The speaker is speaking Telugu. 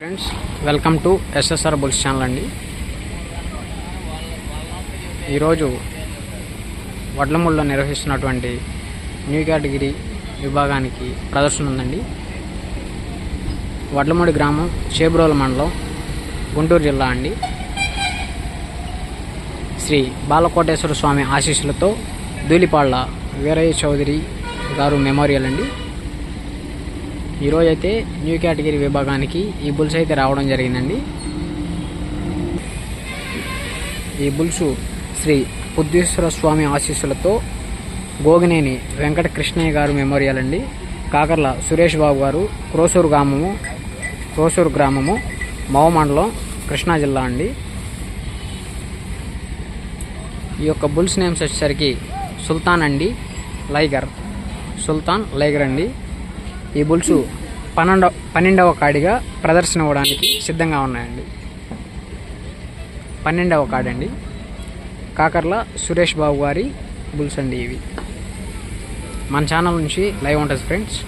Friends welcome to SSR bulls channel అండి. ఈరోజు వడ్లమూడిలో నిర్వహిస్తున్నటువంటి న్యూ కేటగిరీ విభాగానికి ప్రదర్శన ఉందండి. వడ్లమూడి గ్రామం చేబ్రోల మండలం గుంటూరు జిల్లా అండి. శ్రీ బాలకోటేశ్వర స్వామి ఆశీస్సులతో దూలిపాళ్ళ వీరయ్య చౌదరి గారు మెమోరియల్ అండి. ఈరోజు అయితే న్యూ కేటగిరీ విభాగానికి ఈ బుల్స్ అయితే రావడం జరిగిందండి. ఈ బుల్స్ శ్రీ బుద్ధేశ్వర స్వామి ఆశీస్సులతో గోగినేని వెంకట కృష్ణయ్య గారు మెమోరియల్ అండి. కాకర్ల సురేష్ బాబు గారు క్రోసూరు గ్రామము క్రోసూరు గ్రామము మవ మండలం కృష్ణా జిల్లా అండి. ఈ యొక్క బుల్స్ నేమ్స్ వచ్చేసరికి సుల్తాన్ అండి లైగర్. సుల్తాన్ లైగర్ అండి. ఈ బుల్స్ పన్నెండవ పన్నెండవ కాడిగా ప్రదర్శన ఇవ్వడానికి సిద్ధంగా ఉన్నాయండి. పన్నెండవ కాడండి. కాకర్ల సురేష్ బాబు గారి బుల్స్ అండి ఇవి. మన ఛానల్ నుంచి లైవ్ ఉంటుంది ఫ్రెండ్స్.